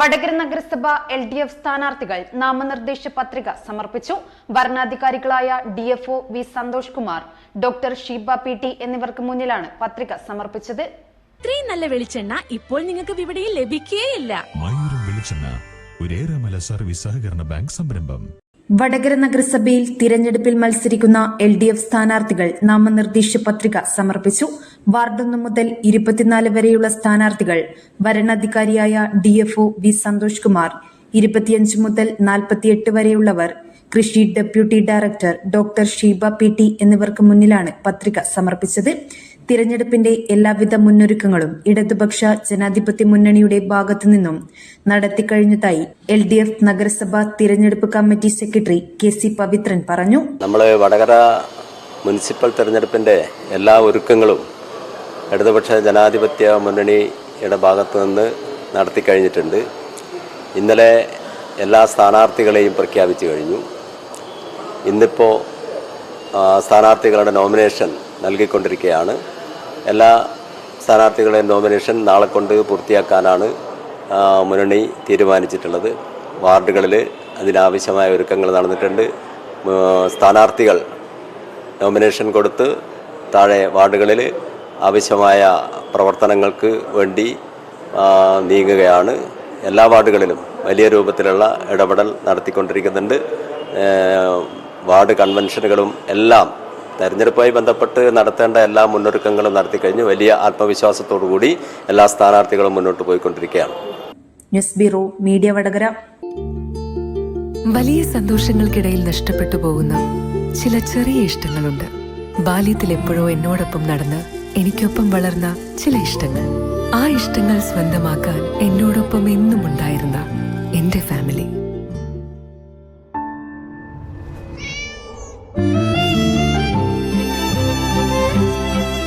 വടകര നഗരസഭ L D F സ്ഥാനാർത്ഥികൾ നാമനിർദ്ദേശ പത്രിക സമർപ്പിച്ചു. ഭരണാധികാരികളായ D F O V Santhosh Kumar doctor Sheeba P T എന്നിവർക്ക് മുന്നിലാണ് പത്രിക സമർപ്പിച്ചത്. ഇത്രയും നല്ല വെളിച്ചെണ്ണ ഇപ്പോൾ നിങ്ങൾക്ക് വിപണിയിൽ ലഭിക്കുകയില്ല മയൂരം വെളിച്ചെണ്ണ സർവീസ് സഹകരണ ബാങ്ക് സംരംഭം. വടകര നഗരസഭയിൽ തിരഞ്ഞെടുപ്പിൽ മത്സരിക്കുന്ന എൽ ഡി എഫ് സ്ഥാനാർത്ഥികൾ നാമനിർദ്ദേശ പത്രിക സമർപ്പിച്ചു. വാർഡൊന്നു മുതൽ ഇരുപത്തിനാല് വരെയുള്ള സ്ഥാനാർത്ഥികൾ വരണാധികാരിയായ D F O V Santhosh Kumar ഇരുപത്തിയഞ്ച് മുതൽ നാൽപ്പത്തിയെട്ട് വരെയുള്ളവർ കൃഷി deputy director doctor Sheeba P T എന്നിവർക്ക് മുന്നിലാണ് പത്രിക സമർപ്പിച്ചത്. തിരഞ്ഞെടുപ്പിന്റെ എല്ലാവിധ മുന്നൊരുക്കങ്ങളും ഇടതുപക്ഷ ജനാധിപത്യ മുന്നണിയുടെ ഭാഗത്തു നിന്നും നടത്തിക്കഴിഞ്ഞതായി എൽ ഡി എഫ് നഗരസഭാ തിരഞ്ഞെടുപ്പ് committee secretary K C Pavithran പറഞ്ഞു. നമ്മളെ വടകര മുനിസിപ്പൽ തെരഞ്ഞെടുപ്പിന്റെ എല്ലാ ഒരുക്കങ്ങളും ഇടതുപക്ഷ ജനാധിപത്യ മുന്നണിയുടെ ഭാഗത്തു നിന്ന് നടത്തി കഴിഞ്ഞിട്ടുണ്ട്. ഇന്നലെ എല്ലാ സ്ഥാനാർത്ഥികളെയും പ്രഖ്യാപിച്ചു കഴിഞ്ഞു. ഇന്നിപ്പോൾ സ്ഥാനാർത്ഥികളുടെ നോമിനേഷൻ നൽകിക്കൊണ്ടിരിക്കുകയാണ്. എല്ലാ സ്ഥാനാർത്ഥികളുടെയും നോമിനേഷൻ നാളെ കൊണ്ട് പൂർത്തിയാക്കാനാണ് മുന്നണി തീരുമാനിച്ചിട്ടുള്ളത്. വാർഡുകളിൽ അതിനാവശ്യമായ ഒരുക്കങ്ങൾ നടന്നിട്ടുണ്ട്. സ്ഥാനാർത്ഥികൾ നോമിനേഷൻ കൊടുത്ത് താഴെ വാർഡുകളിൽ ആവശ്യമായ പ്രവർത്തനങ്ങൾക്ക് വേണ്ടി നീങ്ങുകയാണ്. എല്ലാ വാർഡുകളിലും വലിയ രൂപത്തിലുള്ള ഇടപെടൽ നടത്തിക്കൊണ്ടിരിക്കുന്നുണ്ട്. വാർഡ് കൺവെൻഷനുകളും എല്ലാം തെരഞ്ഞെടുപ്പുമായി ബന്ധപ്പെട്ട് നടത്തേണ്ട എല്ലാ മുന്നൊരുക്കങ്ങളും നടത്തി നടത്തിക്കഴിഞ്ഞ് വലിയ ആത്മവിശ്വാസത്തോടു കൂടി എല്ലാ സ്ഥാനാർത്ഥികളും മുന്നോട്ട് പോയിക്കൊണ്ടിരിക്കുകയാണ്. News bureau media Vadakara. വലിയ സന്തോഷങ്ങൾക്കിടയിൽ നഷ്ടപ്പെട്ടു പോകുന്ന ചില ചെറിയ ഇഷ്ടങ്ങളുണ്ട്. ബാല്യത്തിൽ എപ്പോഴോ എന്നോടൊപ്പം നടന്ന് എനിക്കൊപ്പം വളർന്ന ചില ഇഷ്ടങ്ങൾ. ആ ഇഷ്ടങ്ങൾ സ്വന്തമാക്കാൻ എന്നോടൊപ്പം എന്നും ഉണ്ടായിരുന്ന എന്റെ ഫാമിലി.